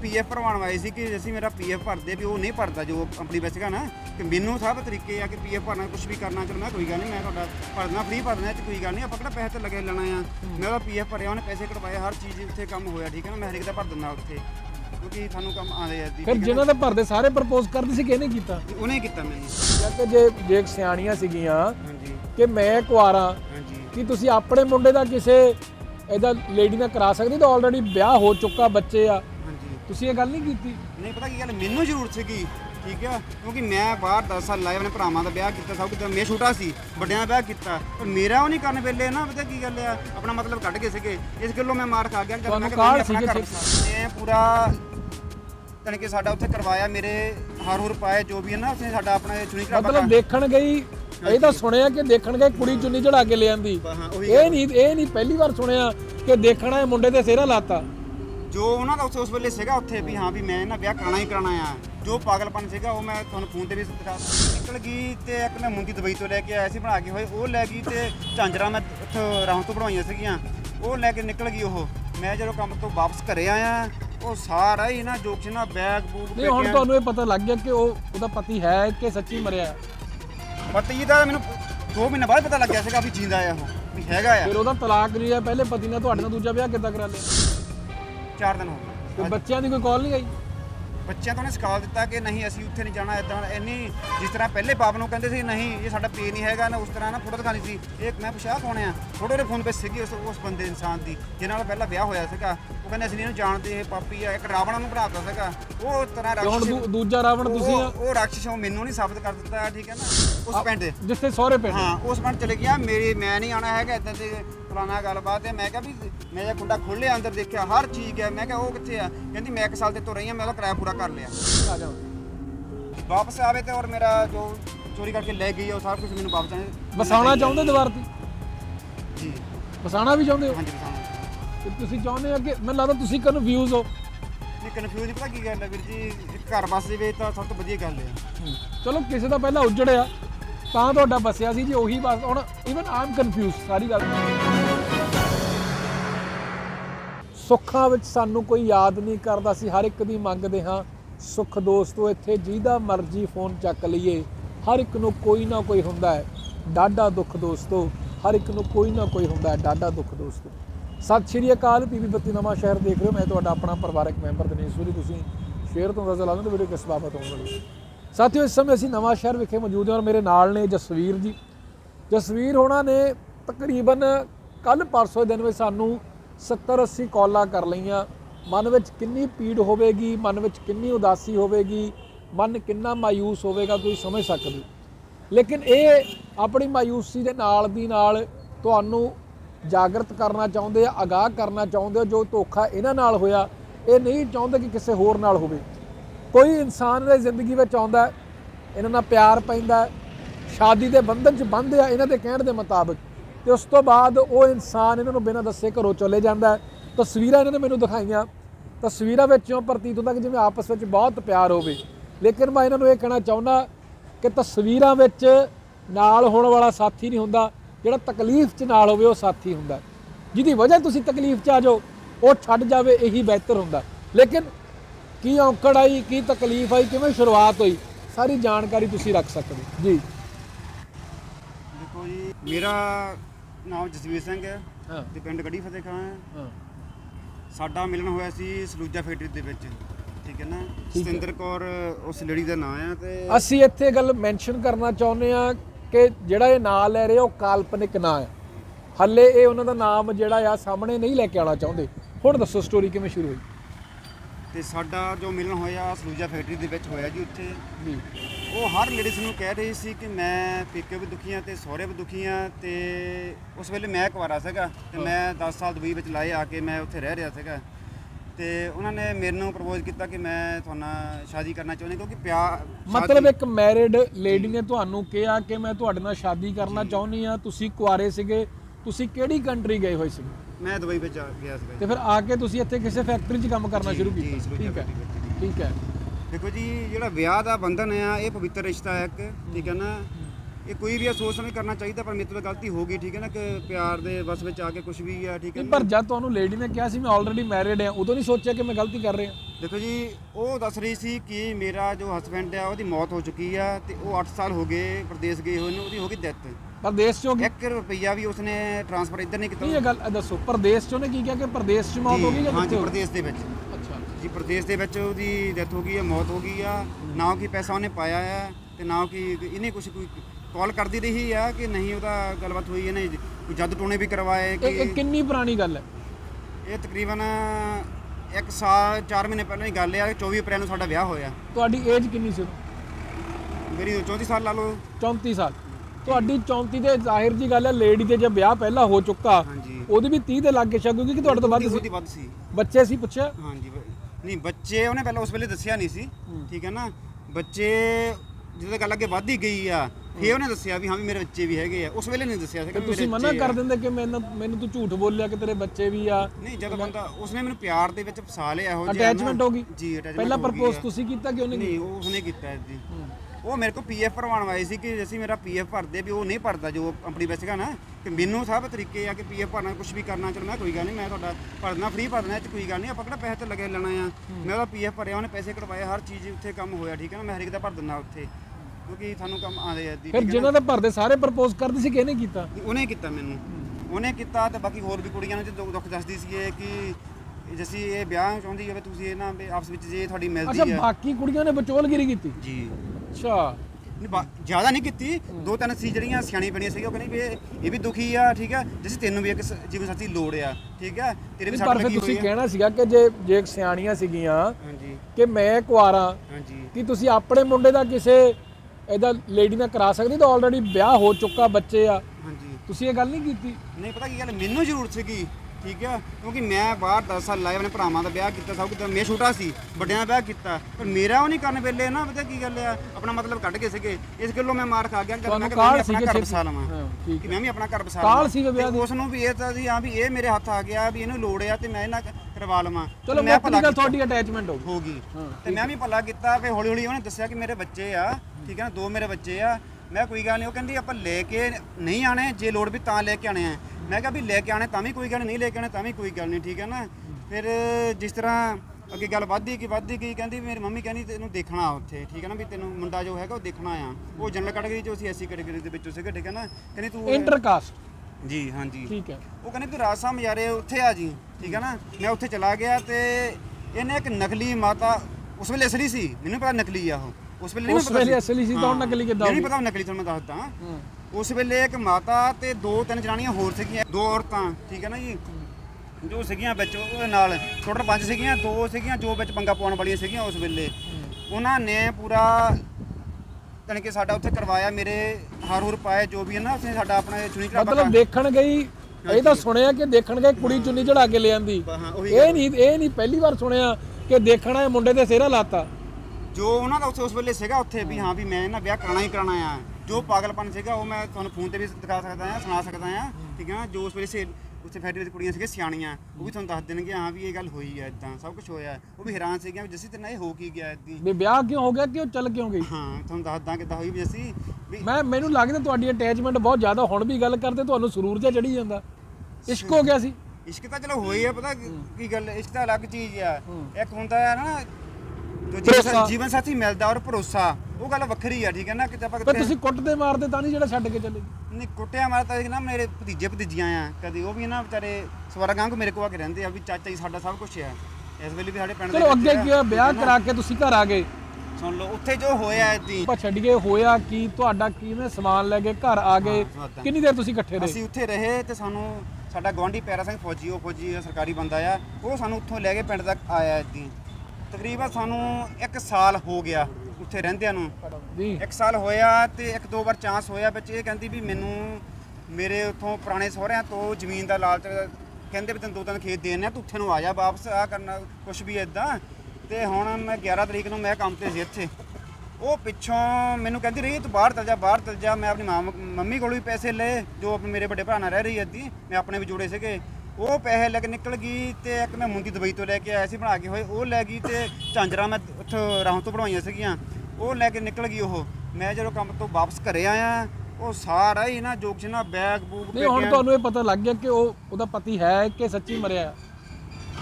PF ਭਰਵਾਉਣ ਆਏ ਸੀ ਕਿ ਅਸੀਂ ਮੇਰਾ ਪੀਐਫ ਭਰਦੇ ਵੀ ਉਹ ਨਹੀਂ ਭਰਦਾ ਜੋ ਆਪਣੀ ਬੈਸਗਾ ਨਾ ਕਿ ਮੈਨੂੰ ਸਭ ਤਰੀਕੇ ਆ ਕਿ ਪੀਐਫ ਭਰਨਾ ਕੁਝ ਵੀ ਕਰਨਾ ਮੈਂ ਕੋਈ ਗੱਲ ਨਹੀਂ ਮੈਂ ਤੁਹਾਡਾ ਭਰਨਾ ਫ੍ਰੀ ਭਰਨਾ ਤੇ ਕੋਈ ਗੱਲ ਨਹੀਂ ਆਪਾਂ ਕਿਹੜਾ ਪੈਸੇ ਤੇ ਲੱਗੇ ਲੈਣਾ ਆ? ਮੈਂ ਉਹਦਾ ਪੀਐਫ ਭਰਿਆ ਉਹਨੇ ਪੈਸੇ ਕਢਵਾਏ ਹਰ ਚੀਜ਼ ਉੱਥੇ ਕੰਮ ਹੋਇਆ ਠੀਕ ਹੈ ਨਾ? ਮੈਂ ਹਰੇਕ ਦਾ ਭਰ ਦਿੰਦਾ ਉੱਥੇ ਕਿਉਂਕਿ ਸਾਨੂੰ ਕੰਮ ਆਉਂਦੇ ਆ ਦੀ ਫਿਰ ਜਿਨ੍ਹਾਂ ਦੇ ਭਰਦੇ ਸਾਰੇ ਪ੍ਰਪੋਜ਼ ਕਰਦੇ ਸੀ ਕਿਹਨੇ ਕੀਤਾ? ਉਹਨੇ ਕੀਤਾ ਮੈਨੂੰ। ਜਾਂ ਕਿ ਜੇ ਜੇ ਸਿਆਣੀਆਂ ਸੀਗੀਆਂ ਹਾਂਜੀ। ਕਿ ਮੈਂ ਕੁਆਰਾ ਹਾਂਜੀ। ਕੀ ਤੁਸੀਂ ਆਪਣੇ ਮੁੰਡੇ ਦਾ ਕਿਸੇ ਇਹਦਾ ਲੇਡੀ ਨਾਲ ਕਰਾ ਸਕਦੇ? ਤਾਂ ਆਲਰੇਡੀ ਵਿਆਹ ਹੋ ਚੁੱਕਾ ਬੱਚੇ ਆ। ਤੁਸੀਂ ਇਹ ਗੱਲ ਨਹੀਂ ਕੀਤੀ? ਨਹੀਂ ਪਤਾ ਕੀ ਗੱਲ ਮੈਨੂੰ ਜ਼ਰੂਰਤ ਸੀਗੀ ਠੀਕ ਆ? ਕਿਉਂਕਿ ਮੈਂ ਬਾਹਰ 10 ਸਾਲ ਲਾਏ ਆਪਣੇ ਭਰਾਵਾਂ ਦਾ ਵਿਆਹ ਕੀਤਾ ਸਭ ਕੁਝ ਮੈਂ ਛੋਟਾ ਸੀ ਵੱਡਿਆਂ ਦਾ ਵਿਆਹ ਕੀਤਾ। ਪਰ ਮੇਰਾ ਉਹ ਨਹੀਂ ਕਰਨ ਵੇਲੇ ਨਾ ਪਤਾ ਕੀ ਗੱਲ ਆ? ਆਪਣਾ ਮਤਲਬ ਕੱਢ ਗਏ ਸੀਗੇ। ਇਸ ਗੱਲੋਂ ਮੈਂ ਮਾਰ ਖਾ ਗਿਆ। ਜਦ ਮੈਂ ਕਾਹਲ ਮੈਂ ਸੀਗੇ ਪੂਰਾ ਤਣ ਕੇ ਸਾਡਾ ਉੱਥੇ ਕਰਵਾਇਆ ਮੇਰੇ ਹਾਰ ਹੁਰ ਪਾਏ ਜੋ ਵੀ ਹੈ ਨਾ ਉਸਨੇ ਸਾਡਾ ਆਪਣਾ ਚੁਣੀ ਕਰਾ ਮਤਲਬ ਦੇਖਣ ਗਈ ਇਹ ਤਾਂ ਸੁਣਿਆ ਕਿ ਦੇਖਣ ਗਈ ਕੁੜੀ ਚੁੰਨੀ ਚੜਾ ਕੇ ਲੈ ਆਂਦੀ ਇਹ ਨਹੀਂ ਇਹ ਨਹੀਂ ਪਹਿਲੀ ਵਾਰ ਸੁਣਿਆ ਕਿ ਦੇਖਣਾ ਇਹ ਮੁੰਡੇ ਦੇ ਸਿਹਰਾ ਲਾਤਾ। ਜੋ ਉਹਨਾਂ ਦਾ ਉੱਥੇ ਉਸ ਵੇਲੇ ਸੀਗਾ ਉੱਥੇ ਵੀ ਹਾਂ ਵੀ ਮੈਂ ਨਾ ਵਿਆਹ ਕਰਾਣਾ ਹੀ ਕਰਾਣਾ ਆ। ਜੋ ਪਾਗਲਪਨ ਸੀਗਾ ਉਹ ਮੈਂ ਤੁਹਾਨੂੰ ਫੋਨ ਤੇ ਵੀ ਦਿਖਾ ਨਿਕਲ ਗਈ ਤੇ ਇੱਕ ਮੈਂ ਮੁੰਗੀ ਦੁਬਈ ਤੋਂ ਲੈ ਕੇ ਆਇਆ ਸੀ ਬਣਾ ਕੇ ਹੋਏ। ਉਹ ਲੈ ਗਈ ਤੇ ਝਾਂਜਰਾ ਮੈਂ ਉੱਥੋਂ ਰਾਹੋਂ ਤੋਂ ਬਣਵਾਈਆਂ ਸੀਗੀਆਂ। ਉਹ ਲੈ ਕੇ ਨਿਕਲ ਗਈ ਉਹ। ਮੈਂ ਜਦੋਂ ਕੰਮ ਤੋਂ ਵਾਪਸ ਘਰੇ ਆਇਆ ਉਹ ਸਾਰਾ ਹੀ ਨਾ ਜੋਕ ਨਾ ਬੈਗ ਬੂਗ ਨਹੀਂ ਹੁਣ ਤੁਹਾਨੂੰ ਇਹ ਪਤਾ ਲੱਗ ਗਿਆ ਕਿ ਉਹ ਉਹਦਾ ਪਤੀ ਹੈ ਕਿ ਸੱਚੀ ਮਰਿਆ। ਪਤੀ ਦਾ ਮੈਨੂੰ 2 ਮਹੀਨੇ ਬਾਅਦ ਪਤਾ ਲੱਗਿਆ ਸੀਗਾ ਵੀ ਜਿੰਦਾ ਆ ਉਹ ਵੀ ਹੈਗਾ ਆ। ਫਿਰ ਉਹਦਾ ਤਲਾਕ ਨਹੀਂ ਹੈ ਪਹਿਲੇ ਪਤੀ ਨੇ ਤੁਹਾਡੇ ਨਾਲ ਦੂਜਾ ਵਿਆਹ ਕਿੱਦਾਂ ਕਰਾ ਲਿਆ? 4 ਦਿਨ ਹੋ ਗਏ। ਬੱਚਿਆਂ ਦੀ ਕੋਈ ਕਾਲ ਨਹੀਂ ਆਈ? ਬੱਚਿਆਂ ਤੋਂ ਨੇ ਸਕਾਲ ਦਿੱਤਾ ਕਿ ਨਹੀਂ ਅਸੀਂ ਉੱਥੇ ਨਹੀਂ ਜਾਣਾ ਇਦਾਂ ਇੰਨੀ ਜਿਸ ਤਰ੍ਹਾਂ ਪਹਿਲੇ ਬਾਪ ਨੂੰ ਕਹਿੰਦੇ ਸੀ ਨਹੀਂ ਇਹ ਸਾਡਾ ਪੇ ਨਹੀਂ ਹੈਗਾ ਨਾ ਉਸ ਤਰ੍ਹਾਂ ਨਾ ਫੋਟੋ ਦਿਖਾਣੀ ਸੀ। ਇਹ ਮੈਂ ਪੁੱਛਿਆ ਕੌਣ ਆ? ਫੋਟੋ ਦੇ ਫੋਨ 'ਤੇ ਸੀਗੀ ਉਸ ਉਸ ਬੰਦੇ ਇਨਸਾਨ ਦੀ ਜਿਹਨਾਂ ਨਾਲ ਪਹਿਲਾਂ ਵਿਆਹ ਹੋਇਆ ਸੀਗਾ। ਉਹ ਕਹਿੰਦੇ ਅਸੀਂ ਇਹਨੂੰ ਜਾਣਦੇ ਇਹ ਪਾਪੀ ਆ ਇੱਕ ਰਾਵਣ ਨੂੰ ਬਣਾਤਾ ਸੀਗਾ। ਉਹ ਉਸ ਤਰ੍ਹਾਂ ਤੇ ਹੁਣ ਦੂ- ਦੂਜਾ ਰਾਵਣ ਤੁਸੀਂ ਆ? ਉਹ ਰਾਕਸ਼ਸ ਉਹ ਮੈਨੂੰ ਨਹੀਂ ਸਾਬਤ ਕਰ ਦਿੱਤਾ ਠੀਕ ਹੈ ਨਾ? ਉਸ ਪਿੰਡ। ਦੇ ਜਿੱਥੇ ਸਹੁਰੇ ਪਿੰਡ। ਹਾਂ ਉਸ ਪਿੰਡ ਚਲੇ ਗਿਆ ਮੇਰੇ ਮੈਂ ਨਹੀਂ ਆਣਾ ਹੈਗਾ ਇਦਾਂ ਤੇ ਫਲਾਣਾ ਗੱਲਬਾਤ ਹੈ। ਮੈਂ ਕਿਹਾ ਵੀ ਮੈਂ ਇਹ ਕੁੰਡਾ ਖੋਲ੍ਹਿਆ ਅੰਦਰ ਦੇਖਿਆ ਹਰ ਚੀਜ਼ ਹੈ। ਮੈਂ ਕਿਹਾ ਉਹ ਕਿੱਥੇ ਆ? ਕਹਿੰਦੀ ਮੈਂ ਇੱਕ ਸਾਲ ਤੇ ਤੁਰ ਰਹੀ ਹਾਂ ਮੈਂ ਉਹਦਾ ਕਿਰਾਇਆ ਪੂਰਾ ਕਰ ਲਿਆ। ਆ ਜਾਓ। ਵਾਪਸ ਆਵੇ ਤੇ ਔਰ ਮੇਰਾ ਜੋ ਚੋਰੀ ਕਰਕੇ ਲੈ ਗਈ ਆ, ਉਹ ਸਾਰਾ ਕੁਝ ਮੈਨੂੰ ਵਾਪਸ ਆਣੇ ਵਸਾਉਣਾ ਚਾਹੁੰਦੇ ਦੁਬਾਰ ਤੇ ਜੀ। ਵਸਾਉਣਾ ਵੀ ਚਾਹੁੰਦੇ ਹੋ? ਹਾਂਜੀ ਵਸਾਉਣਾ ਤੇ ਤੁਸੀਂ ਚਾਹੁੰਦੇ ਹੋ ਕਿ ਮੈਨੂੰ ਲੱਗਦਾ ਤੁਸੀਂ ਕਨਫਿਊਜ਼ ਹੋ। ਨਹੀਂ ਕਨਫਿਊਜ਼ ਨਹੀਂ ਪਤਾ ਕੀ ਗੱਲ ਹੈ ਵੀਰ ਜੀ? ਇੱਕ ਘਰ ਬਸ ਜਾਵੇ ਤਾਂ ਸਭ ਤੋਂ ਵਧੀਆ ਗੱਲ ਹੈ। ਚਲੋ ਕਿਸੇ ਦਾ ਪਹਿਲਾਂ ਉੱਜੜਿਆ। ਤਾਂ ਤੁਹਾਡਾ ਬਸਿਆ ਸੀ ਜੀ, ਉਹੀ ਬਸ। ਹੁਣ ਇਵਨ ਆਮ ਕਨਫਿਊਜ਼ ਸਾਰੀ ਗੱਲ। ਸੁੱਖਾਂ ਵਿੱਚ ਸਾਨੂੰ ਕੋਈ ਯਾਦ ਨਹੀਂ ਕਰਦਾ ਸੀ, ਹਰ ਇੱਕ ਦੀ ਮੰਗਦੇ ਹਾਂ। ਸੁੱਖ ਦੋਸਤੋ, ਇੱਥੇ ਜਿਹਦਾ ਮਰਜ਼ੀ ਫੋਨ ਚੱਕ ਲਈਏ। ਹਰ ਇੱਕ ਨੂੰ ਕੋਈ ਨਾ ਕੋਈ ਹੁੰਦਾ ਹੈ। ਡਾਢਾ ਦੁੱਖ ਦੋਸਤੋ, ਹਰ ਇੱਕ ਨੂੰ ਕੋਈ ਨਾ ਕੋਈ ਹੁੰਦਾ ਹੈ, ਡਾਢਾ ਦੁੱਖ ਦੋਸਤੋ। ਸਤਿ ਸ਼੍ਰੀ ਅਕਾਲ ਪੀਵੀ ਬੱਤੀ ਨਵਾਂ ਸ਼ਹਿਰ ਦੇਖ ਰਹੇ ਹੋ। ਮੈਂ ਤੁਹਾਡਾ ਆਪਣਾ ਪਰਿਵਾਰਕ ਮੈਂਬਰ ਦਿਨੇਸ਼ ਸੂਰੀ। ਤੁਸੀਂ ਸ਼ੇਅਰ ਤੋਂ ਅੰਦਾਜ਼ਾ ਲਾ ਵੀਡੀਓ ਕਿਸ ਬਾਬਤ ਹੋਣ ਵਾਲੀ ਸਾਥੀਓ, ਇਸ ਸਮੇਂ ਅਸੀਂ ਨਵਾਂ ਸ਼ਹਿਰ ਵਿਖੇ ਮੌਜੂਦ ਹਾਂ ਔਰ ਮੇਰੇ ਨਾਲ ਨੇ ਜਸਵੀਰ ਜੀ। ਜਸਵੀਰ ਹੋਣਾ ਨੇ ਤਕਰੀਬਨ ਕੱਲ ਪਰਸੋਂ ਦਿਨ ਵਿੱਚ ਸਾਨੂੰ 70 80 ਕਾਲਾਂ ਕਰ ਲਈਆਂ। ਮਨ ਵਿੱਚ ਕਿੰਨੀ ਪੀੜ ਹੋਵੇਗੀ, ਮਨ ਵਿੱਚ ਕਿੰਨੀ ਉਦਾਸੀ ਹੋਵੇਗੀ, ਮਨ ਕਿੰਨਾ ਮਾਯੂਸ ਹੋਵੇਗਾ ਤੁਸੀਂ ਸਮਝ ਸਕਦੇ। ਹੋ ਲੇਕਿਨ ਇਹ ਆਪਣੀ ਮਾਯੂਸੀ ਦੇ ਨਾਲ ਦੀ ਨਾਲ ਤੁਹਾਨੂੰ ਜਾਗਰਤ ਕਰਨਾ ਚਾਹੁੰਦੇ ਆ, ਅਗਾਹ ਕਰਨਾ ਚਾਹੁੰਦੇ ਆ, ਜੋ ਧੋਖਾ ਇਹਨਾਂ ਨਾਲ ਹੋਇਆ, ਇਹ ਨਹੀਂ ਚਾਹੁੰਦੇ ਕਿ ਕਿਸੇ ਹੋਰ ਨਾਲ ਹੋਵੇ। ਕੋਈ ਇਨਸਾਨ ਦੀ ਜ਼ਿੰਦਗੀ ਵਿੱਚ ਆਉਂਦਾ ਇਹਨਾਂ ਨਾਲ ਪਿਆਰ ਪੈਂਦਾ ਸ਼ਾਦੀ ਦੇ ਬੰਧਨ 'ਚ ਬੰਨ੍ਹਦੇ ਆ, ਇਹਨਾਂ ਦੇ ਕਹਿਣ ਦੇ ਮੁਤਾਬਕ। ਤੇ ਉਸ ਤੋਂ ਬਾਅਦ ਉਹ ਇਨਸਾਨ ਇਹਨਾਂ ਨੂੰ ਬਿਨਾਂ ਦੱਸੇ ਘਰੋਂ ਚਲੇ ਜਾਂਦਾ ਤਸਵੀਰਾਂ ਇਹਨਾਂ ਨੇ ਮੈਨੂੰ ਦਿਖਾਈਆਂ। ਤਸਵੀਰਾਂ ਵਿੱਚੋਂ ਪ੍ਰਤੀਤ ਹੁੰਦਾ ਕਿ ਜਿਵੇਂ ਆਪਸ ਵਿੱਚ ਬਹੁਤ ਪਿਆਰ ਹੋਵੇ। ਲੇਕਿਨ ਮੈਂ ਇਹਨਾਂ ਨੂੰ ਇਹ ਕਹਿਣਾ ਚਾਹੁੰਦਾ ਕਿ ਤਸਵੀਰਾਂ ਵਿੱਚ ਨਾਲ ਹੋਣ ਵਾਲਾ ਸਾਥੀ ਨਹੀਂ ਹੁੰਦਾ। ਜਿਹੜਾ ਤਕਲੀਫ 'ਚ ਨਾਲ ਹੋਵੇ, ਉਹ ਸਾਥੀ ਹੁੰਦਾ ਜਿਹਦੀ ਵਜ੍ਹਾ ਤੁਸੀਂ ਤਕਲੀਫ 'ਚ ਆ ਜਾਓ, ਉਹ ਛੱਡ ਜਾਵੇ, ਇਹੀ ਬਿਹਤਰ ਹੁੰਦਾ। ਲੇਕਿਨ ਕੀ ਔਕੜ ਆਈ ਕੀ ਤਕਲੀਫ ਆਈ ਕਿਵੇਂ ਸ਼ੁਰੂਆਤ ਹੋਈ? ਸਾਰੀ ਜਾਣਕਾਰੀ ਤੁਸੀਂ ਰੱਖ ਸਕਦੇ ਹੋ। ਜੀ। ਦੇਖੋ ਜੀ ਮੇਰਾ ਨਾਮ ਜਸਵੀਰ ਸਿੰਘ ਹੈ ਹਾਂ। ਤੇ ਪਿੰਡ ਗੜੀ ਫਤਿਹ ਖਾਂ ਹੈ। ਹਾਂ। ਸਾਡਾ ਮਿਲਣ ਹੋਇਆ ਸੀ ਸਲੂਜਾ ਫੈਕਟਰੀ ਦੇ ਵਿੱਚ। ਠੀਕ ਹੈ ਨਾ? ਹੈ। ਸਤਿੰਦਰ ਕੌਰ ਉਸ ਲੜੀ ਦਾ ਨਾਮ ਆ ਤੇ ਅਸੀਂ ਇੱਥੇ ਗੱਲ ਮੈਂਸ਼ਨ ਕਰਨਾ ਚਾਹੁੰਦੇ ਆ ਕਿ ਜਿਹੜਾ ਇਹ ਨਾਂ ਲੈ ਰਹੇ ਉਹ ਕਾਲਪਨਿਕ ਨਾਂ ਹੈ ਹੱਲੇ ਇਹ ਉਹਨਾਂ ਦਾ ਨਾਮ ਜਿਹੜਾ ਆ ਸਾਹਮਣੇ ਨਹੀਂ ਲੈ ਕੇ ਆਉਣਾ ਚਾਹੁੰਦੇ। ਹੁਣ ਦੱਸੋ ਸਟੋਰੀ ਕਿਵੇਂ ਸ਼ੁਰੂ ਹੋਈ? ਤੇ ਸਾਡਾ ਜੋ ਮਿਲਣ ਹੋਇਆ ਸਲੂਜਾ ਫੈਕਟਰੀ ਦੇ ਵਿੱਚ ਹੋਇਆ ਜੀ ਉੱਥੇ। ਉਹ ਹਰ ਲੇਡੀਜ਼ ਨੂੰ ਕਹਿ ਰਹੀ ਸੀ ਕਿ ਮੈਂ ਪੇਕੇ ਵੀ ਦੁਖੀ ਹਾਂ ਤੇ ਸਹੁਰੇ ਵੀ ਦੁਖੀ ਹਾਂ ਤੇ ਉਸ ਵੇਲੇ ਮੈਂ ਕੁਆਰਾ ਸੀਗਾ ਤੇ ਮੈਂ 10 ਸਾਲ ਦੁਬਈ ਵਿੱਚ ਲਾਏ ਆ ਕੇ ਮੈਂ ਉੱਥੇ ਰਹਿ ਰਿਹਾ ਸੀਗਾ। ਤੇ ਉਹਨਾਂ ਨੇ ਮੈਨੂੰ ਪ੍ਰਪੋਜ਼ ਕੀਤਾ ਕਿ ਮੈਂ ਤੁਹਾਡੇ ਨਾਲ ਸ਼ਾਦੀ ਕਰਨਾ ਚਾਹੁੰਦੀ ਕਿਉਂਕਿ ਪਿਆਰ ਮਤਲਬ ਇੱਕ ਮੈਰਿਡ ਲੇਡੀ ਨੇ ਤੁਹਾਨੂੰ ਕਿਹਾ ਕਿ ਮੈਂ ਤੁਹਾਡੇ ਨਾਲ ਸ਼ਾਦੀ ਕਰਨਾ ਚਾਹੁੰਦੀ ਆ ਤੁਸੀਂ ਕੁਆਰੇ ਸੀਗੇ ਤੁਸੀਂ ਕਿਹੜੀ ਕੰਟਰੀ ਗਏ ਹੋਏ ਸੀਗੇ ਮੈਂ ਦੁਬਈ ਵਿੱਚ ਜਾ ਗਿਆ ਸੀਗਾ ਤੇ ਫਿਰ ਆ ਕੇ ਤੁਸੀਂ ਇੱਥੇ ਕਿਸੇ ਫੈਕਟਰੀ 'ਚ ਕੰਮ ਕਰਨਾ ਸ਼ੁਰੂ ਜੀ, ਕੀਤਾ? ਠੀਕ ਹੈ। ਠੀਕ ਹੈ। ਦੇਖੋ ਜੀ ਜਿਹੜਾ ਵਿਆਹ ਦਾ ਬੰਧਨ ਆ ਇਹ ਪਵਿੱਤਰ ਰਿਸ਼ਤਾ ਹੈ ਇੱਕ ਠੀਕ ਹੈ ਨਾ? ਇਹ ਕੋਈ ਵੀ ਆ ਸੋਚ ਸਮਝ ਕਰਨਾ ਚਾਹੀਦਾ ਪਰ ਮੇਰੇ ਤੋਂ ਗਲਤੀ ਹੋ ਗਈ ਠੀਕ ਹੈ ਨਾ ਕਿ ਪਿਆਰ ਦੇ ਬਸ ਵਿੱਚ ਆ ਕੇ ਕੁਝ ਵੀ ਆ ਠੀਕ ਹੈ ਪਰ ਜਦ ਤੁਹਾਨੂੰ ਲੇਡੀ ਨੇ ਕਿਹਾ ਸੀ ਮੈਂ ਆਲਰੇਡੀ ਮੈਰਿਡ ਹਾਂ ਉਦੋਂ ਨਹੀਂ ਸੋਚਿਆ ਕਿ ਮੈਂ ਗਲਤੀ ਕਰ ਰਿਹਾ? ਦੇਖੋ ਜੀ ਉਹ ਦੱਸ ਰਹੀ ਸੀ ਕਿ ਮੇਰਾ ਜੋ ਹਸਬੰਡ ਆ ਉਹਦੀ ਮੌਤ ਹੋ ਚੁੱਕੀ ਆ ਤੇ ਉਹ 8 ਸਾਲ ਹੋ ਗਏ ਪ੍ਰਦੇਸ਼ ਗਏ ਹੋਏ ਨੇ ਉਹਦੀ ਹੋ ਗਈ ਡੈਥ ਪਰ ਦੇਸ਼ ਚੋਂ ਕੀ 1 ਰੁਪਈਆ ਵੀ ਉਸਨੇ ਟ੍ਰਾਂਸਫਰ ਇੱਧਰ ਨਹੀਂ ਕੀਤਾ। ਇਹ ਗੱਲ ਦੱਸੋ ਪ੍ਰਦੇਸ਼ ਚੋਂ ਨੇ ਕੀ ਕਿਹਾ ਕਿ ਪ੍ਰਦੇਸ਼ ਚ ਮੌਤ ਹੋ ਗਈ ਜਾਂ ਹਾਂਜੀ? ਪ੍ਰਦੇਸ਼ ਦੇ ਵਿੱਚ। ਅੱਛਾ। ਜੀ ਪ੍ਰਦੇਸ਼ ਦੇ ਵਿੱਚ ਉਹਦੀ ਡੈਥ ਹੋ ਗਈ ਹੈ ਮੌਤ ਹੋ ਗਈ ਆ। ਨਾ ਕਿ ਪੈਸਾ ਉਹਨੇ ਪਾਇਆ ਆ ਤੇ ਨਾ ਕਿ ਇਹਨੇ ਕੁਝ ਕੋਈ ਕਾਲ ਕਰਦੀ ਰਹੀ ਆ ਕਿ ਨਹੀਂ ਉਹਦਾ ਗੱਲਬਾਤ ਹੋਈ ਇਹਨੇ ਕੋਈ ਜੱਦ ਟੋਣੇ ਵੀ ਕਰਵਾਏ ਇਹ ਇਹ ਕਿ ਕਿੰਨੀ ਪੁਰਾਣੀ ਗੱਲ ਹੈ? ਇਹ ਤਕਰੀਬਨ ਇੱਕ ਸਾਲ 4 ਮਹੀਨੇ ਪਹਿਲਾਂ ਦੀ ਗੱਲ ਆ 24 ਅਪ੍ਰੈਲ ਨੂੰ ਸਾਡਾ ਵਿਆਹ ਹੋਇਆ। ਤੁਹਾਡੀ ਏਜ ਕਿੰਨੀ ਸੀ? ਮੇਰੀ 34 ਸਾਲ ਲਾ ਲਓ। 34 ਸਾਲ। ਤੁਹਾਡੀ 34 ਦੇ ਜ਼ਾਹਿਰ ਜੀ ਗੱਲ ਹੈ ਲੇਡੀ ਦੇ ਜੇ ਵਿਆਹ ਪਹਿਲਾਂ ਹੋ ਚੁੱਕਾ ਹਾਂਜੀ। ਉਹਦੀ ਵੀ 30 ਦੇ ਲੱਗੇ ਸ਼ੱਕੂਗੀ ਕਿ ਤੁਹਾਡੇ ਤੋਂ ਵੱਧ ਉਹਦੀ- ਸੀ। ਵੱਧ ਸੀ। ਬੱਚੇ ਸੀ ਪੁੱਛਿਆ? ਹਾਂਜੀ ਬ- ਨਹੀਂ ਬੱਚੇ ਉਹਨੇ ਪਹਿਲਾਂ ਉਸ ਵੇਲੇ ਦੱਸਿਆ ਨਹੀਂ ਸੀ। ਠੀਕ ਹੈ ਨਾ? ਬੱਚੇ ਜਦੋਂ ਗੱਲ ਅੱਗੇ ਵੱਧ ਹੀ ਗਈ ਆ ਫੇਰ ਉਹਨੇ ਦੱਸਿਆ ਵੀ ਹਾਂ ਵੀ ਮੇਰੇ ਬੱਚੇ ਵੀ ਹੈਗੇ ਆ। ਉਸ ਵੇਲੇ ਨਹੀਂ ਦੱਸਿਆ ਸੀ ਤੇ ਤੁਸੀਂ ਮਨਾ ਕਰ ਦਿੰਦੇ ਕਿ ਮੈਨੂੰ ਮੈਨੂੰ ਤੂੰ ਝੂਠ ਬੋਲਿਆ ਕਿ ਤੇਰੇ ਬੱਚੇ ਵੀ ਆ। ਨਹੀਂ ਜਦੋਂ ਬੰਦਾ ਉਸਨੇ ਮੈਨੂੰ ਪਿਆਰ ਦੇ ਵਿੱਚ ਫਸਾ ਲਿਆ ਇਹੋ ਜਿਹਾ ਅਟੈਚਮੈਂਟ ਹੋ ਗਈ? ਜੀ ਅਟੈਚਮੈਂਟ ਪਹਿਲਾ ਪ੍ਰਪੋਜ਼ ਤੁਸੀਂ ਕੀਤਾ ਕਿ ਉਹਨੇ ਨਹੀਂ ਉਹ ਉਸਨੇ ਕੀਤਾ ਜੀ। ਉਹ ਮੇਰੇ ਕੋਲ ਪੀਐਫ ਭਰਵਾਉਣ ਆਏ ਸੀ ਕਿ ਅਸੀਂ ਮੇਰਾ ਪੀਐਫ ਭਰਦੇ ਵੀ ਉਹ ਨਹੀਂ ਭਰਦਾ ਜੋ ਵਿੱਚ ਹੈਗਾ ਨਾ ਕਿ ਮੈਨੂੰ ਸਭ ਤਰੀਕੇ ਆ ਕਿ ਪੀਐਫ ਭਰਨਾ ਕੁਝ ਵੀ ਕਰਨਾ ਚਲੋ ਮੈਂ ਕੋਈ ਗੱਲ ਨਹੀਂ ਮੈਂ ਤੁਹਾਡਾ ਭਰਨਾ ਫ੍ਰੀ ਭਰਨਾ ਇਹ ਚ ਕੋਈ ਗੱਲ ਨਹੀਂ। ਆਪਾਂ ਕਿਹੜਾ ਪੈਸੇ ਤੇ ਲੱਗੇ ਲੈਣਾ ਆ? ਮੈਂ ਉਹਦਾ ਪੀਐਫ ਭਰਿਆ ਉਹਨੇ ਪੈਸੇ ਕਢਵਾਏ ਹਰ ਚੀਜ਼ ਉੱਥੇ ਕੰਮ ਹੋਇਆ ਠੀਕ ਹੈ ਨਾ? ਮੈਂ ਹਰ ਇੱਕ ਦਾ ਭਰ ਦਿੰਦਾ ਉੱਥੇ। ਕਿਉਂਕਿ ਤੁਹਾਨੂੰ ਕੰਮ ਆਉਂਦੇ ਆ ਦੀ ਫਿਰ ਜਿਨ੍ਹਾਂ ਦੇ ਭਰਦੇ ਸਾਰੇ ਪ੍ਰਪੋਜ਼ ਕਰਦੇ ਸੀ ਕਿਹਨੇ ਕੀਤਾ? ਉਹਨੇ ਕੀਤਾ ਮੈਨੂੰ। ਉਹਨੇ ਕੀਤਾ ਤੇ ਬਾਕੀ ਹੋਰ ਵੀ ਕੁੜੀਆਂ ਨੂੰ ਜੇ ਦੁੱਖ ਦੁੱਖ ਦੱਸਦੀ ਸੀ ਇਹ ਕਿ ਜਸੀਂ ਇਹ ਵਿਆਹ ਚਾਹੁੰਦੀ ਹੋਵੇ ਤੁਸੀਂ ਇਹ ਨਾ ਵੀ ਆਪਸ ਵਿੱਚ ਜੇ ਤੁਹਾਡੀ ਅੱਛਾ ਮਿਲਦੀ ਹੈ ਬਾਕੀ ਕੁੜੀਆਂ ਨੇ ਵਿਚੋਲਗਿਰੀ ਕੀਤੀ? ਜੀ। ਅੱਛਾ। ਨਹੀਂ ਬਾ- ਜ਼ਿਆਦਾ ਨਹੀਂ ਕੀਤੀ। ਦੋ ਤਿੰਨ ਸੀ ਜਿਹੜੀਆਂ ਸਿਆਣੀ ਬਣੀਆਂ ਸੀਗੀਆਂ ਉਹ ਕਹਿੰਦੀ ਵੀ ਇਹ- ਇਹ ਵੀ ਦੁਖੀ ਆ ਠੀਕ ਆ। ਜਿਸ ਤੈਨੂੰ ਵੀ ਇੱਕ ਸ- ਜੀਵਨ ਸਾਥੀ ਲੋੜ ਆ ਠੀਕ ਆ ਤੇਰੇ ਵੀ ਪਰ ਸੱਟ ਫਿਰ ਲੱਗੀ ਤੁਸੀਂ ਹੋਈ ਆ। ਕਹਿਣਾ ਸੀਗਾ ਕਿ ਜੇ ਜੇ ਸਿਆਣੀਆਂ ਸੀਗੀਆਂ ਹਾਂਜੀ। ਕਿ ਮੈਂ ਕੁਆਰਾ ਹਾਂਜੀ। ਕਿ ਤੁਸੀਂ ਆਪਣੇ ਮੁੰਡੇ ਦਾ ਕਿਸੇ ਇਹਦਾ ਲੇਡੀ ਨਾਲ ਕਰਾ ਸਕਦੇ? ਤਾਂ ਆਲਰੇਡੀ ਵਿਆਹ ਹੋ ਚੁੱਕਾ ਬੱਚੇ ਆ। ਹਾਂਜੀ। ਤੁਸੀਂ ਇਹ ਗੱਲ ਨਹੀਂ ਕੀਤੀ? ਨਹੀਂ ਪਤਾ ਕੀ ਗੱਲ? ਮੈਨੂੰ ਜ਼ਰੂਰਤ ਸੀਗੀ ਠੀਕ ਆ? ਕਿਉਂਕਿ ਮੈਂ ਬਾਹਰ 10 ਸਾਲ ਲਾਏ ਆਪਣੇ ਭਰਾਵਾਂ ਦਾ ਵਿਆਹ ਕੀਤਾ ਸਭ ਕੁਝ ਮੈਂ ਛੋਟਾ ਸੀ ਵੱਡਿਆਂ ਦਾ ਵਿਆਹ ਕੀਤਾ। ਪਰ ਮੇਰਾ ਉਹ ਨਹੀਂ ਕਰਨ ਵੇਲੇ ਨਾ ਪਤਾ ਕੀ ਗੱਲ ਆ? ਆਪਣਾ ਮਤਲਬ ਕੱਢ ਕੇ ਸੀਗੇ। ਇਸ ਗੱਲੋਂ ਮੈਂ ਮਾਰ ਖਾ ਗਿਆ। ਕਿ ਮੈਂ ਆਪਣਾ ਘਰ? ਬਸਾ ਲਵਾਂ। ਕਿ ਮੈਂ ਵੀ ਆਪਣਾ ਘਰ ਬਸਾ ਕਾਹਲ ਸੀਗੇ ਵਿਆਹ? ਉਸ ਨੂੰ ਵੀ ਇਹ ਤਾਂ ਸੀ ਹਾਂ ਵੀ ਇਹ ਮੇਰੇ ਹੱਥ ਆ ਗਿਆ ਵੀ ਇਹਨੂੰ ਲੋੜ ਆ ਤੇ ਮੈਂ ਇਹਨਾਂ ਕਰਵਾ ਲਵਾਂ। ਚਲੋ ਮੈਂ ਭਲਾ। ਤੁਹਾਡੀ ਅਟੈਚਮੈਂਟ ਹੋ ਗਈ। ਤੇ ਮੈਂ ਵੀ ਭਲਾ ਕੀਤਾ ਫਿਰ ਹੌਲੀ ਹੌਲੀ ਉਹਨੇ ਦੱਸਿਆ ਕਿ ਮੇਰੇ ਬੱਚੇ ਆ। ਠੀਕ ਹੈ ਨਾ ਦੋ ਮੇਰੇ ਬੱਚੇ ਆ। ਮੈਂ ਕੋਈ ਗੱਲ ਨਹੀਂ ਉਹ ਕਹਿੰਦੀ ਆਪਾਂ ਲੈ ਕੇ ਨਹੀਂ ਆਣੇ ਜੇ ਲੋੜ ਵੀ ਤਾਂ ਲੈ ਕੇ ਆਣੇ ਆ। ਮੈਂ ਕਿਹਾ ਵੀ ਲੈ ਕੇ ਆਣੇ ਤਾਂ ਵੀ ਕੋਈ ਗੱਲ ਨਹੀਂ ਲੈ ਕੇ ਆਣੇ ਤਾਂ ਵੀ ਕੋਈ ਗੱਲ ਨਹੀਂ ਠੀਕ ਹੈ ਨਾ। ਫਿਰ ਜਿਸ ਤਰ੍ਹਾਂ ਅੱਗੇ ਗੱਲ ਵੱਧਦੀ ਗਈ ਵੱਧਦੀ ਗਈ ਕਹਿੰਦੀ ਮੇਰੀ ਮੰਮੀ ਕਹਿੰਦੀ ਤੈਨੂੰ ਦੇਖਣਾ ਉੱਥੇ ਠੀਕ ਹੈ ਨਾ ਵੀ ਤੈਨੂੰ ਮੁੰਡਾ ਜੋ ਹੈਗਾ ਉਹ ਦੇਖਣਾ ਆ। ਉਹ ਜਨਰਲ ਕੈਟਾਗਰੀ ਚੋਂ ਅਸੀਂ ਐਸੀ ਕੈਟਾਗਰੀ ਦੇ ਵਿੱਚੋਂ ਸੀਗੇ ਠੀਕ ਹੈ ਨਾ। ਕਹਿੰਦੀ ਤੂੰ ਇੰਟਰਕਾਸਟ ਜੀ ਹਾਂਜੀ। ਠੀਕ ਹੈ। ਉਹ ਕਹਿੰਦੇ ਤੂੰ ਰਾਜਸਾ ਮਜਾਰੇ ਉੱਥੇ ਆ ਜੀ ਠੀਕ ਹੈ ਨਾ। ਮੈਂ ਉੱਥੇ ਚਲਾ ਗਿਆ ਤੇ ਇਹਨੇ ਇੱਕ ਨਕਲੀ ਮਾਤਾ ਉਸ ਵੇਲੇ ਅਸਲੀ ਸੀ ਮੈਨੂੰ ਪਤਾ ਨਕਲੀ ਆ ਉਹ। ਉਸ ਵੇਲੇ ਨਹੀਂ ਉਸ ਵੇਲੇ ਅਸਲੀ ਸੀ ਤਾਂ ਹੁਣ। ਨਕਲੀ ਕਿੱਦਾਂ ਨਹੀਂ ਪਤਾ ਉਹ ਨਕਲੀ ਤੁਹਾਨੂੰ ਮੈਂ ਦੱਸਦਾ। ਹਾਂ। ਉਸ ਵੇਲੇ ਇੱਕ ਮਾਤਾ ਤੇ ਦੋ ਤਿੰਨ ਜਨਾਨੀਆਂ ਹੋਰ ਸੀਗੀਆਂ ਦੋ ਔਰਤਾਂ ਠੀਕ ਹੈ ਨਾ ਜੀ? ਜੋ ਸੀਗੀਆਂ ਵਿੱਚ ਉਹਦੇ ਨਾਲ ਟੋਟਲ ਪੰਜ ਸੀਗੀਆਂ ਦੋ ਸੀਗੀਆਂ ਜੋ ਵਿੱਚ ਪੰਗਾ ਪਾਉਣ ਵਾਲੀਆਂ ਸੀਗੀਆਂ ਉਸ ਵੇਲੇ। ਉਹਨਾਂ ਨੇ ਪੂਰਾ ਜਾਣੀ ਕਿ ਸਾਡਾ ਉੱਥੇ ਕਰਵਾਇਆ ਮੇਰੇ ਹਾਰ ਹੂਰ ਪਾਏ ਜੋ ਵੀ ਹੈ ਨਾ ਉਸਨੇ ਸਾਡਾ ਆਪਣਾ ਚੁਣੀ ਕਰਾ ਮਤਲਬ ਦੇਖਣ ਗਈ ਇਹ ਤਾਂ ਸੁਣਿਆ ਕਿ ਦੇਖਣ ਗਏ ਕੁੜੀ ਚੁੰਨੀ ਚੜਾ ਕੇ ਲੈ ਆਂਦੀ ਉਹੀ ਇਹ ਨਹੀਂ ਇਹ ਨਹੀਂ ਪਹਿਲੀ ਵਾਰ ਸੁਣਿਆ ਕਿ ਦੇਖਣਾ ਇਹ ਮੁੰਡੇ ਦੇ ਸਿਹਰਾ ਲਾਤਾ। ਜੋ ਉਹਨਾਂ ਦਾ ਉੱਥੇ ਉਸ ਵੇਲੇ ਸੀਗਾ ਉੱਥੇ ਵੀ ਹਾਂ ਵੀ ਮੈਂ ਨਾ ਵਿਆਹ ਕਰਾਣਾ ਹੀ ਕਰਾਣਾ ਆ। ਜੋ ਪਾਗਲਪਨ ਸੀਗਾ ਉਹ ਮੈਂ ਤੁਹਾਨੂੰ ਫੋਨ ਤੇ ਵੀ ਦਿਖਾ ਸਕਦਾ ਆ ਸੁਣਾ ਸਕਦਾ ਆ ਠੀਕ ਨਾ? ਜੋ ਉਸ ਵੇਲੇ ਸੇ ਉੱਥੇ ਫੈਕਟਰੀ ਵਿੱਚ ਕੁੜੀਆਂ ਸੀਗੀਆਂ ਸਿਆਣੀਆਂ ਉਹ ਵੀ ਤੁਹਾਨੂੰ ਦੱਸ ਦੇਣਗੇ ਹਾਂ ਵੀ ਇਹ ਗੱਲ ਹੋਈ ਆ ਇਦਾਂ ਸਭ ਕੁਝ ਹੋਇਆ। ਉਹ ਵੀ ਹੈਰਾਨ ਸੀਗੀਆਂ ਵੀ ਜੱਸੀ ਤੇ ਇਹ ਹੋ ਕੀ ਗਿਆ ਇਦਾਂ ਵੀ ਵਿਆਹ ਕਿਉਂ ਹੋ ਗਿਆ ਕਿਉਂ ਚੱਲ ਕਿਉਂ ਗਈ? ਹਾਂ ਤੁਹਾਨੂੰ ਦੱਸਦਾ ਕਿੱਦਾਂ ਹੋਈ ਵੀ ਜੱਸੀ ਵੀ ਮੈਂ ਮੈਨੂੰ ਲੱਗਦਾ ਤੁਹਾਡੀ ਅਟੈਚਮੈਂਟ ਬਹੁਤ ਜ਼ਿਆਦਾ ਹੁਣ ਵੀ ਗੱਲ ਕਰਦੇ ਤੁਹਾਨੂੰ ਸਰੂਰ ਜਿਹਾ ਚੜੀ ਜਾਂਦਾ। ਇਸ਼ਕ ਹੋ ਗਿਆ ਸੀ। ਇਸ਼ਕ ਤਾਂ ਚਲੋ ਹੋਈ ਆ ਪਤਾ ਕੀ- ਗੱਲ ਇਸ਼ਕ ਤਾਂ ਅਲੱਗ ਚੀਜ਼ ਆ। ਇੱਕ ਹੁੰਦਾ ਹੈ ਨਾ ਭਰੋਸਾ। ਸਾ- ਜੀਵਨ ਸਾਥੀ ਮਿਲਦਾ ਔਰ ਭਰੋਸਾ ਉਹ ਗੱਲ ਵੱਖਰੀ ਆ ਠੀਕ ਹੈ ਨਾ ਕਿ ਆਪਾਂ ਪਰ ਤੁਸੀਂ ਕੁੱਟਦੇ ਮਾਰਦੇ ਤਾਂ ਨਹੀਂ ਜਿਹੜਾ ਛੱਡ ਕੇ ਚਲੇ? ਗਏ ਨਹੀਂ ਕੁੱਟਿਆ ਮਾਰਾ ਤਾਂ ਨਾ ਮੇਰੇ ਭਤੀਜੇ ਭਤੀਜੀਆਂ ਆ ਕਦੇ ਉਹ ਵੀ ਨਾ ਵਿਚਾਰੇ ਸਵਰਗਾਂ ਕੋ ਮੇਰੇ ਕੋਲ ਆ ਕੇ ਰਹਿੰਦੇ ਆ ਵੀ ਚਾਚਾ ਜੀ ਸਾਡਾ ਸਭ ਕੁਝ ਆ। ਇਸ ਵੇਲੇ ਵੀ ਸਾਡੇ ਪਿੰਡ ਦੇ ਚਲੋ ਅੱਗੇ। ਕੀ ਹੋਇਆ? ਵਿਆਹ ਕਰਾ ਕੇ ਤੁਸੀਂ ਘਰ ਆ ਗਏ। ਸੁਣ ਲਓ ਉੱਥੇ ਜੋ ਹੋਇਆ ਇਦਾਂ ਆਪਾਂ ਛੱਡੀਏ ਹੋਇਆ ਕੀ? ਤੁਹਾਡਾ ਕਿਵੇਂ ਸਮਾਨ ਲੈ ਕੇ ਘਰ ਆ ਗਏ। ਕਿੰਨੀ ਦੇਰ ਤੁਸੀਂ ਇਕੱਠੇ ਰਹੇ? ਅਸੀਂ ਉੱਥੇ ਰਹੇ ਤੇ ਸਾਨੂੰ ਸਾਡਾ ਗਵਾਂਢੀ ਪੈਰਾ ਸਿੰਘ ਫੌਜੀ ਉਹ ਫੌਜੀ ਸਰਕਾਰੀ ਬੰਦਾ ਆ ਉਹ ਸਾਨੂੰ ਉੱਥੋਂ ਲੈ ਕੇ ਪਿੰਡ ਤੱਕ ਆਇਆ ਇਦਾਂ ਤਕਰੀਬਨ ਸਾਨੂੰ 1 ਸਾਲ ਹੋ ਗਿਆ ਉੱਥੇ ਰਹਿੰਦਿਆਂ ਨੂੰ। ਜੀ। ਇੱਕ ਸਾਲ ਹੋਇਆ ਤੇ ਇੱਕ ਦੋ ਵਾਰ ਚਾਂਸ ਹੋਇਆ ਵਿੱਚ ਇਹ ਕਹਿੰਦੀ ਵੀ ਮੈਨੂੰ ਮੇਰੇ ਉੱਥੋਂ ਪੁਰਾਣੇ ਸਹੁਰਿਆਂ ਤੋਂ ਜ਼ਮੀਨ ਦਾ ਲਾਲਚ ਕਹਿੰਦੇ ਵੀ ਤੈਨੂੰ ਦੋ ਤਿੰਨ ਖੇਤ ਦੇਣੇ ਆ ਤੂੰ ਉੱਥੇ ਨੂੰ ਆ ਜਾ ਵਾਪਸ ਆ ਕਰਨਾ ਕੁਝ ਵੀ ਇਦਾਂ ਤੇ ਹੁਣ ਮੈਂ 11 ਤਰੀਕ ਨੂੰ ਮੈਂ ਕੰਮ ਤੇ ਸੀ ਇੱਥੇ। ਉਹ ਪਿੱਛੋਂ ਮੈਨੂੰ ਕਹਿੰਦੀ ਰਹੀ ਤੂੰ ਬਾਹਰ ਚਲ ਜਾ ਬਾਹਰ ਚਲ ਜਾ ਮੈਂ ਆਪਣੀ ਮਾਂ ਮੰਮੀ ਕੋਲੋਂ ਵੀ ਪੈਸੇ ਲਏ ਜੋ ਆਪਣੇ ਮੇਰੇ ਵੱਡੇ ਭਰਾ ਨਾਲ ਰਹਿ ਰਹੀ ਅੱਧੀ ਮੈਂ ਆਪਣੇ ਵੀ ਜੋੜੇ ਸੀਗੇ। ਉਹ ਪੈਸੇ ਲੈ ਕੇ ਨਿਕਲ ਗਈ ਤੇ ਇੱਕ ਮੈਂ ਮੁੰਦੀ ਦੁਬਈ ਤੋਂ ਲੈ ਕੇ ਆਇਆ ਸੀ ਬਣਾ ਕੇ ਹੋਏ। ਉਹ ਲੈ ਗਈ ਤੇ ਝਾਂਜਰਾਂ ਮੈਂ ਉੱਥੋਂ ਰਾਹੋਂ ਤੋਂ ਬਣਵਾਈਆਂ ਸੀਗੀਆਂ। ਉਹ ਲੈ ਕੇ ਨਿਕਲ ਗਈ ਉਹ। ਮੈਂ ਜਦੋਂ ਕੰਮ ਤੋਂ ਵਾਪਸ ਘਰੇ ਆਇਆ ਉਹ ਸਾਰਾ ਹੀ ਨਾ ਜੋਕ ਨਾ ਬੈਗ ਬੂਗ ਨਹੀਂ ਹੁਣ ਤੁਹਾਨੂੰ ਇਹ ਪਤਾ ਲੱਗ ਗਿਆ ਕਿ ਉਹ ਉਹਦਾ ਪਤੀ ਹੈ ਕਿ ਸੱਚੀ ਮਰਿਆ?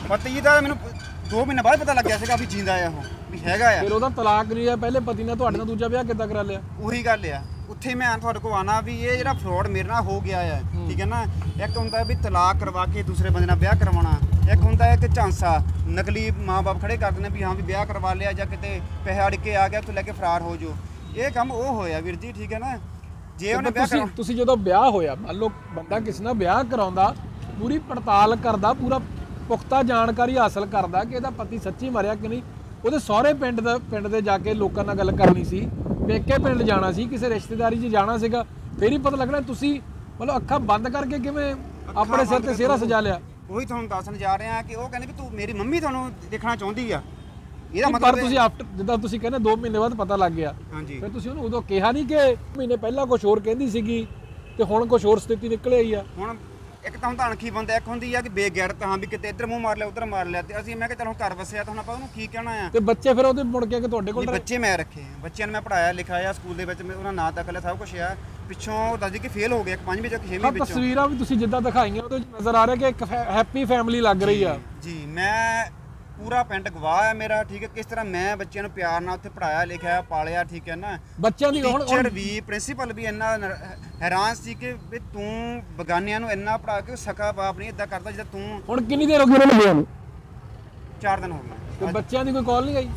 ਪਤੀ ਦਾ ਮੈਨੂੰ 2 ਮਹੀਨੇ ਬਾਅਦ ਪਤਾ ਲੱਗਿਆ ਸੀਗਾ ਵੀ ਜਿੰਦਾ ਆ ਉਹ ਵੀ ਹੈਗਾ ਆ। ਫਿਰ ਉਹਦਾ ਤਲਾਕ ਨਹੀਂ ਹੈ ਪਹਿਲੇ ਪਤੀ ਨੇ ਤੁਹਾਡੇ ਨਾਲ ਦੂਜਾ ਵਿਆਹ ਕਿੱਦਾਂ ਕਰਾ ਲਿਆ? ਉਹੀ ਗੱਲ ਆ। ਉੱਥੇ ਮੈਂ ਤੁਹਾਡੇ ਕੋਲ ਆਣਾ ਵੀ ਇਹ ਜਿਹੜਾ ਫਰਾਡ ਮੇਰੇ ਨਾਲ ਹੋ ਗਿਆ ਆ ਠੀਕ ਹੈ ਨਾ? ਇੱਕ ਹੁੰਦਾ ਵੀ ਤਲਾਕ ਕਰਵਾ ਕੇ ਦੂਸਰੇ ਬੰਦੇ ਨਾਲ ਵਿਆਹ ਕਰਵਾਉਣਾ ਇੱਕ ਹੁੰਦਾ ਹੈ ਕਿ ਝਾਂਸਾ ਨਕਲੀ ਮਾਪੇ ਖੜੇ ਕਰ ਦਿੰਦੇ ਵੀ ਹਾਂ ਵੀ ਵਿਆਹ ਕਰਵਾ ਲਿਆ ਜਾਂ ਕਿਤੇ ਪੈਸੇ ਅੜ ਕੇ ਆ ਗਿਆ ਤੂੰ ਲੈ ਕੇ ਫਰਾਰ ਹੋ ਜੋ ਇਹ ਕੰਮ ਉਹ ਹੋਇਆ ਵੀਰ ਜੀ ਠੀਕ ਹੈ ਨਾ? ਜੇ ਉਹਨੇ ਵਿਆਹ ਤੁਸੀਂ ਤੁਸੀਂ ਜਦੋਂ ਵਿਆਹ ਹੋਇਆ ਮੰਨ ਲਓ ਬੰਦਾ ਕਿਸੇ ਨਾਲ ਵਿਆਹ ਕਰਾਉਂਦਾ ਪੂਰੀ ਪੜਤਾਲ ਕਰਦਾ ਪੂਰਾ ਪੁਖਤਾ ਜਾਣਕਾਰੀ ਹਾਸਲ ਕਰਦਾ ਕਿ ਇਹਦਾ ਪਤੀ ਸੱਚੀ ਮਰਿਆ ਕਿ ਨਹੀਂ ਉਹਦੇ ਸਹੁਰੇ ਪਿੰਡ ਦਾ ਪਿੰਡ ਦੇ ਜਾ ਕੇ ਲੋਕਾਂ ਨਾਲ ਗੱਲ ਕਰਨੀ ਸੀ। ਪੇਕੇ ਪਿੰਡ ਜਾਣਾ ਸੀ ਕਿਸੇ ਰਿਸ਼ਤੇਦਾਰੀ 'ਚ ਜਾਣਾ ਸੀਗਾ ਫੇਰ ਹੀ ਪਤਾ ਲੱਗਣਾ ਤੁਸੀਂ ਮਤਲਬ ਅੱਖਾਂ ਬੰਦ ਕਰਕੇ ਕਿਵੇਂ ਆਪਣੇ ਸਿਰ ਤੇ ਸਿਹਰਾ ਸਜਾ ਲਿਆ? ਉਹੀ ਤੁਹਾਨੂੰ ਦੱਸਣ ਜਾ ਰਿਹਾ ਕਿ ਉਹ ਕਹਿੰਦੇ ਵੀ ਤੂੰ ਮੇਰੀ ਮੰਮੀ ਤੁਹਾਨੂੰ ਦੇਖਣਾ ਚਾਹੁੰਦੀ ਆ। ਇਹਦਾ ਪਰ ਮਤਲਬ ਤੁਸੀਂ ਆਫਟਰ ਜਿੱਦਾਂ ਤੁਸੀਂ ਕਹਿੰਦੇ 2 ਮਹੀਨੇ ਬਾਅਦ ਪਤਾ ਲੱਗ ਗਿਆ। ਹਾਂਜੀ। ਫਿਰ ਤੁਸੀਂ ਉਹਨੂੰ ਉਦੋਂ ਕਿਹਾ ਨਹੀਂ ਕਿ ਮਹੀਨੇ ਪਹਿਲਾਂ ਕੁਝ ਹੋਰ ਕਹਿੰਦੀ ਸੀਗੀ ਤੇ ਹੁਣ ਕੁਝ ਹੋਰ ਸਥਿਤੀ ਨਿਕਲ ਆਈ ਆ। ਹੁਣ ਇੱਕ ਤਾਂ ਹੁੰਦਾ ਅਣਖੀ ਬੰਦਾ ਇੱਕ ਹੁੰਦੀ ਆ ਕਿ ਬੇਗੈਰਤ ਹਾਂ ਵੀ ਕਿਤੇ ਇੱਧਰ ਮੂੰਹ ਮਾਰ ਲਿਆ ਉੱਧਰ ਮਾਰ ਲਿਆ ਤੇ ਅਸੀਂ ਮੈਂ ਕਿਹਾ ਚਲੋ ਘਰ ਵਸਿਆ ਤਾਂ ਹੁਣ ਆਪਾਂ ਉਹਨੂੰ ਕੀ ਕਹਿਣਾ ਆ? ਤੇ ਬੱਚੇ ਫਿਰ ਉਹਦੇ ਮੁੜ ਕੇ ਕਿ ਤੁਹਾਡੇ ਕੋਲ ਬੱਚੇ ਮੈਂ ਰੱਖੇ ਆ। ਬੱਚਿਆਂ ਨੂੰ ਮੈਂ ਪੜਾਇਆ ਲਿਖਾਇਆ ਸਕੂਲ ਦੇ ਵਿੱਚ ਮੈਂ ਉਹਨਾਂ ਨਾਂ ਤੱਕ ਲਿਆ ਸਭ ਕੁਝ ਆ। ਪਿੱਛੋਂ ਦੱਸਦੀ ਕਿ ਫੇਲ ਹੋ ਗਿਆ ਇੱਕ ਪੰਜਵੀਂ ਚੋਂ ਛੇਵੀਂ ਹਾਂ ਵਿੱਚੋਂ ਤਸਵੀਰਾਂ ਵੀ ਤੁਸੀਂ ਜਿੱਦਾਂ ਦਿਖਾਈਆਂ ਉਹਦੇ ਵਿੱਚ ਨਜ਼ਰ ਆ ਰਿਹਾ ਕਿ ਇੱਕ ਹੈਪੀ ਫੈਮਿਲੀ ਲੱਗ ਰਹੀ ਆ। ਜੀ ਮੈਂ ਪੂਰਾ ਪਿੰਡ ਗਵਾਹ ਹੈ ਮੇਰਾ ਠੀਕ ਹੈ? ਕਿਸ ਤਰ੍ਹਾਂ ਮੈਂ ਬੱਚਿਆਂ ਨੂੰ ਪਿਆਰ ਨਾਲ ਉੱਥੇ ਪੜਾਇਆ ਲਿਖਾਇਆ ਪਾਲਿਆ ਠੀਕ ਹੈ ਨਾ? ਬੱਚਿਆਂ ਦੀ ਹੁਣ ਟੀਚਰ ਵੀ ਪ੍ਰਿੰਸੀਪਲ ਵੀ ਇੰਨਾ ਨਰ- ਹੈਰਾਨ ਸੀ ਕਿ ਵੀ ਤੂੰ ਬਗਾਨਿਆਂ ਨੂੰ ਇੰਨਾ ਪੜਾ ਕੇ ਸਕਾ ਬਾਪ ਨਹੀਂ ਇਦਾਂ ਕਰਦਾ ਜਿੱਦਾਂ ਤੂੰ ਹੁਣ ਕਿੰਨੀ ਦੇਰ ਹੋ ਗਈ ਉਹਨਾਂ ਨੂੰ ਗਿਆ ਨੂੰ? 4 ਦਿਨ ਹੋ ਤੇ ਗਏ ਬੱਚਿਆਂ ਦੀ ਕੋਈ ਕਾਲ ਨਹੀਂ ਆਈ?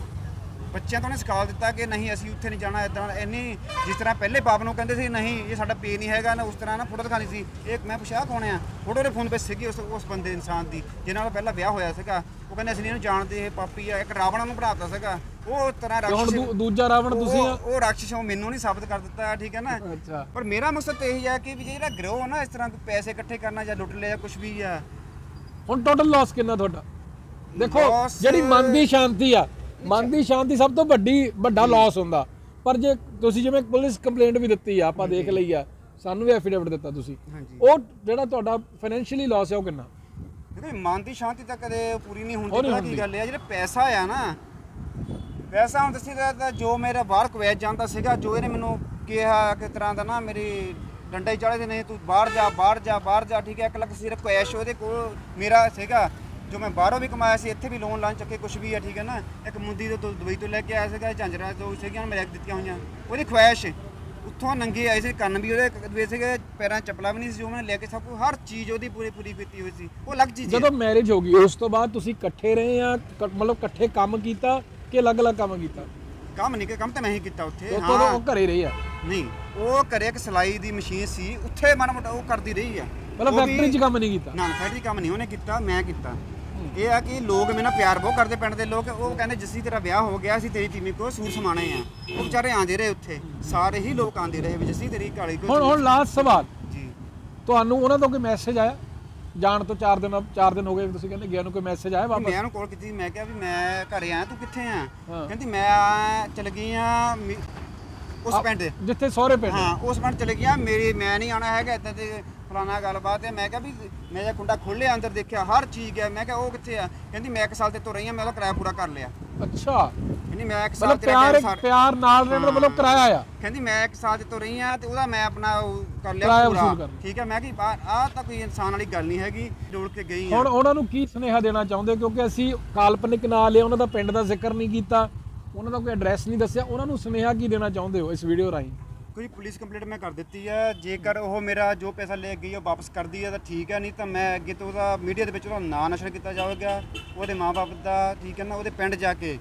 ਬੱਚਿਆਂ ਤੋਂ ਨੇ ਸਿਖਾ ਦਿੱਤਾ ਕਿ ਨਹੀਂ ਅਸੀਂ ਉੱਥੇ ਨਹੀਂ ਜਾਣਾ ਇਦਾਂ ਇੰਨੀ ਜਿਸ ਤਰ੍ਹਾਂ ਪਹਿਲੇ ਬਾਪ ਨੂੰ ਕਹਿੰਦੇ ਸੀ ਨਹੀਂ ਇਹ ਸਾਡਾ ਪੇ ਨਹੀਂ ਹੈਗਾ ਨਾ ਉਸ ਤਰ੍ਹਾਂ ਨਾ ਫੋਟੋ ਦਿਖਾਣੀ ਸੀ। ਇਹ ਮੈਂ ਪੁੱਛਿਆ ਕੌਣ ਆ? ਫੋਟੋ ਦੇ ਫੋਨ 'ਤੇ ਸੀਗੀ ਉਸ ਉਸ ਬੰਦੇ ਇਨਸਾਨ ਦੀ ਜਿਹਨਾਂ ਨਾਲ ਪਹਿਲਾਂ ਵਿਆਹ ਹੋਇਆ ਸੀਗਾ। ਉਹ ਕਹਿੰਦੇ ਅਸੀਂ ਇਹਨੂੰ ਜਾਣਦੇ ਇਹ ਪਾਪੀ ਆ ਇੱਕ ਰਾਵਣ ਨੂੰ ਬਣਾਤਾ ਸੀਗਾ। ਉਹ ਤਰ੍ਹਾਂ ਹੁਣ ਰਾਖਸ਼ ਦੂ- ਦੂਜਾ ਰਾਵਣ ਤੁਸੀਂ ਆ? ਉਹ ਰਾਖਸ਼ ਉਹ ਮੈਨੂੰ ਨਹੀਂ ਸਾਬਤ ਕਰ ਦਿੱਤਾ ਠੀਕ ਹੈ ਨਾ? ਅੱਛਾ। ਪਰ ਮੇਰਾ ਮਕਸਦ ਤਾਂ ਇਹੀ ਹੈ ਕਿ ਵੀ ਜਿਹੜਾ ਗਰੋਹ ਨਾ ਇਸ ਤਰ੍ਹਾਂ ਪੈਸੇ ਇਕੱਠੇ ਕਰਨਾ ਜਾਂ ਲੁੱਟ ਲਿਆ ਜਾਂ ਕੁਝ ਵੀ ਆ। ਹੁਣ ਟੋਟਲ ਲਾਸ ਕਿੰਨਾ ਤੁਹਾਡਾ? ਦੇਖੋ ਜਿਹੜੀ ਮਨ ਦੀ ਸ਼ਾਂਤੀ ਆ ਮਨ ਦੀ ਸ਼ਾਂਤੀ ਸਭ ਤੋਂ ਵੱਡੀ ਵੱਡਾ ਲਾਸ ਹੁੰਦਾ। ਪਰ ਜੇ ਤੁਸੀਂ ਜਿਵੇਂ ਪੁਲਿਸ ਕੰਪਲੇਂਟ ਵੀ ਦਿੱਤੀ ਆ ਆਪਾਂ ਦੇਖ ਲਈ ਆ ਸਾਨੂੰ ਵੀ ਐਫੀਡੇਵਿਟ ਦਿੱਤਾ ਤੁਸੀਂ। ਹਾਂਜੀ। ਉਹ ਜਿਹੜਾ ਤੁਹਾਡਾ ਫਾਈਨੈਂਸ਼ੀਅਲੀ ਲਾਸ ਹੈ ਉਹ ਕਿੰਨਾ? ਦੇਖੋ ਮਨ ਦੀ ਸ਼ਾਂਤੀ ਤਾਂ ਕਦੇ ਪੂਰੀ ਨਹੀਂ ਉਹ ਹੁੰਦੀ ਨਹੀਂ ਪਤਾ ਹੁੰਦੀ। ਕੀ ਗੱਲ ਹੈ ਜਿਹੜਾ ਪੈਸਾ ਆ ਨਾ ਪੈਸਾ ਹੁਣ ਦੱਸੀ ਤਾਂ ਜੋ ਮੇਰਾ ਬਾਹਰ ਕੁਵੈਤ ਜਾਂਦਾ ਸੀਗਾ ਜੋ ਇਹਨੇ ਮੈਨੂੰ ਕਿਹਾ ਕਿ ਤਰ੍ਹਾਂ ਦਾ ਨਾ ਮੇਰੀ ਡੰਡਾ ਹੀ ਚਾੜੇ ਦੇ ਨਹੀਂ ਤੂੰ ਬਾਹਰ ਜਾ ਬਾਹਰ ਜਾ ਬਾਹਰ ਜਾ ਠੀਕ ਹੈ 1 ਲੱਖ ਸਿਰਫ ਕੈਸ਼ ਉਹਦੇ ਕੋਲ ਮੇਰਾ ਸੀਗਾ। ਜੋ ਮੈਂ ਬਾਹਰੋਂ ਵੀ ਕਮਾਇਆ ਸੀ ਇੱਥੇ ਵੀ ਲੋਨ ਲਾਂ ਚੱਕੇ ਕੁਝ ਵੀ ਆ ਠੀਕ ਹੈ ਨਾ? ਇੱਕ ਮੁੰਦੀ ਤੋਂ ਦੁਬਈ ਤੋਂ ਲੈ ਕੇ ਆਇਆ ਸੀਗਾ ਝਾਂਜਰਾਂ ਤੋਂ ਸੀਗੀਆਂ ਮੈਂ ਲੈ ਕੇ ਦਿੱਤੀਆਂ ਹੋਈਆਂ। ਉਹਦੀ ਖੁਆਇਸ਼ ਉੱਥੋਂ ਨੰਗੇ ਆਏ ਸੀ ਕੰਨ ਵੀ ਉਹਦੇ ਵੇ ਸੀਗੇ ਪੈਰਾਂ ਚੱਪਲਾਂ ਵੀ ਨਹੀਂ ਸੀ ਜੋ ਮੈਂ ਲੈ ਕੇ ਸਭ ਕੁਝ ਹਰ ਚੀਜ਼ ਉਹਦੀ ਪੂਰੀ ਪੂਰੀ ਕੀਤੀ ਹੋਈ ਸੀ। ਉਹ ਅਲੱਗ ਚੀਜ਼ ਹੈ ਜਦੋਂ ਮੈਰਿਜ ਹੋ ਗਈ ਉਸ ਤੋਂ ਬਾਅਦ ਤੁਸੀਂ ਇਕੱਠੇ ਰਹੇ ਆ ਕ- ਮਤਲਬ ਇਕੱਠੇ ਕੰਮ ਕੀਤਾ ਕਿ ਅਲੱਗ-ਅਲੱਗ ਕੰਮ ਕੀਤਾ? ਕੰਮ ਨਹੀਂ ਕਿ ਕੰਮ ਤਾਂ ਮੈਂ ਹੀ ਕੀਤਾ ਉੱਥੇ ਉਹ ਤੋਂ ਹਾਂ। ਉਹ ਘਰੇ ਰਹੇ ਆ? ਨਹੀਂ ਉਹ ਘਰੇ ਇੱਕ ਸਿਲਾਈ ਦੀ ਮਸ਼ੀਨ ਸੀ ਉੱਥੇ ਮਾੜਾ ਮੋਟਾ ਉਹ ਕਰਦੀ ਰਹੀ ਆ। ਮਤਲਬ ਉਹ ਵੀ- ਫੈਕਟਰੀ 'ਚ ਕੰਮ ਨਹੀਂ ਕੀਤਾ? ਨਾ ਫੈਕਟਰੀ ਕੰਮ ਨਹੀਂ ਉਹਨੇ ਕੀਤਾ ਮੈਂ ਕੀਤਾ। ਇਹ ਆ ਕਿ ਲੋਕ ਮੇਰੇ ਨਾਲ ਪਿਆਰ ਬਹੁਤ ਕਰਦੇ ਪਿੰਡ ਦੇ ਲੋਕ ਉਹ ਕਹਿੰਦੇ ਜਿਸੀ ਤੇਰਾ ਵਿਆਹ ਹੋ ਗਿਆ ਸੀ ਤੇਰੀ ਟੀਮੀ ਕੋ ਸੂਟ ਸਮਾਣੇ ਆ। ਉਹ ਵਿਚਾਰੇ ਆਂਦੇ ਰਹੇ ਉੱਥੇ। ਸਾਰੇ ਹੀ ਲੋਕ ਆਂਦੇ ਰਹੇ ਵੀ ਜਿਸੀ ਤੇਰੀ ਕਾਲੀ ਕੋ ਹੁਣ ਹੁਣ ਲਾਸਟ ਸਵਾਲ। ਜੀ। ਤੁਹਾਨੂੰ ਉਹਨਾਂ ਤੋਂ ਕੋਈ ਮੈਸੇਜ ਆਇਆ? ਜਾਣ ਤੋਂ 4 ਦਿਨ 4 ਦਿਨ ਹੋ ਗਏ ਤੁਸੀਂ ਕਹਿੰਦੇ ਗਿਆ ਨੂੰ ਕੋਈ ਮੈਸੇਜ ਆਇਆ ਵਾਪਸ? ਮੈਂ ਉਹਨੂੰ ਕਾਲ ਕੀਤੀ ਮੈਂ ਕਿਹਾ ਵੀ ਮੈਂ ਘਰੇ ਆਇਆ ਤੂੰ ਕਿੱਥੇ ਆ। ਕਹਿੰਦੀ ਮੈਂ ਚਲ ਗਈ ਆ ਉਸ ਪਿੰਡ। ਜਿੱਥੇ ਸਹੁਰੇ ਪਿੰਡ। ਹਾਂ ਉਸ ਪਿੰਡ ਚਲੇ ਗਿਆ। ਮੇਰੀ ਮੈਂ ਨਹੀਂ ਆਣਾ ਹੈਗਾ ਇਦਾਂ ਤੇ ਫਲਾਣਾ ਗੱਲਬਾਤ ਹੈ। ਮੈਂ ਕਿਹਾ ਵੀ ਮੈਂ ਜੇ ਕੁੰਡਾ ਖੋਲਿਆ ਅੰਦਰ ਦੇਖਿਆ ਹਰ ਚੀਜ਼ ਹੈ ਮੈਂ ਕਿਹਾ ਉਹ ਕਿੱਥੇ ਆ? ਕਹਿੰਦੀ ਮੈਂ ਇੱਕ ਸਾਲ ਤੇ ਤੋਂ ਰਹੀ ਆ ਮੈਂ ਉਹਦਾ ਕਿਰਾਇਆ ਪੂਰਾ ਕਰ ਲਿਆ। ਅੱਛਾ। ਕਹਿੰਦੀ ਮੈਂ ਇੱਕ ਸਾਲ ਮਤਲਬ ਤੇਰਾ ਪਿਆਰ ਪਿਆਰ ਨਾਲ ਰਹਿਣ ਦਾ ਮਤਲਬ ਕਿਰਾਇਆ ਆ। ਕਹਿੰਦੀ ਮੈਂ ਇੱਕ ਸਾਲ ਤੇ ਤੋਂ ਰਹੀ ਆ ਤੇ ਉਹਦਾ ਮੈਂ ਆਪਣਾ ਉਹ ਕਰ ਲਿਆ ਪੂਰਾ। ਠੀਕ ਹੈ ਮੈਂ ਕਿ ਆਹ ਤਾਂ ਕੋਈ ਇਨਸਾਨ ਵਾਲੀ ਗੱਲ ਨਹੀਂ ਹੈਗੀ ਜੋੜ ਕੇ ਗਈ ਹੁਣ ਉਹਨਾਂ ਨੂੰ ਕੀ ਸੁਨੇਹਾ ਦੇਣਾ ਚਾਹੁੰਦੇ? ਕਿਉਂਕਿ ਅਸੀਂ ਕਾਲਪਨਿਕ ਨਾਂ ਲਿਆ ਉਹਨਾਂ ਦਾ ਪਿੰਡ ਦਾ ਜ਼ਿਕਰ ਨਹੀਂ ਕੀਤਾ। ਉਹਨਾਂ ਦਾ ਕੋਈ ਐਡਰੈਸ ਨਹੀਂ ਦੱਸਿਆ। ਉਹਨਾਂ ਨੂੰ ਸੁਨੇਹਾ ਕੀ ਦੇਣਾ ਚਾਹੁੰਦੇ ਹੋ ਇਸ ਵੀਡੀਓ ਰਾਹੀਂ? ਕੋਈ ਪੁਲਿਸ ਕੰਪਲੀਟ ਮੈਂ ਕਰ ਦਿੱਤੀ ਹੈ। ਜੇਕਰ ਉਹ ਮੇਰਾ ਜੋ ਪੈਸਾ ਲੈ ਗਈ ਉਹ ਵਾਪਸ ਕਰਦੀ ਹੈ ਤਾਂ ਠੀਕ ਹੈ। ਨਹੀਂ ਤਾਂ ਮੈਂ ਅੱਗੇ ਤੋਂ ਉਹਦਾ ਮੀਡੀਆ ਦੇ ਵਿੱਚ ਉਹਦਾ ਨਾਂ ਨਸ਼ਰ ਕੀਤਾ ਜਾਵੇਗਾ। ਉਹਦੇ ਮਾਪੇ ਦਾ ਠੀਕ ਹੈ ਨਾ ਉਹਦੇ ਪਿੰਡ ਜਾ ਕੇ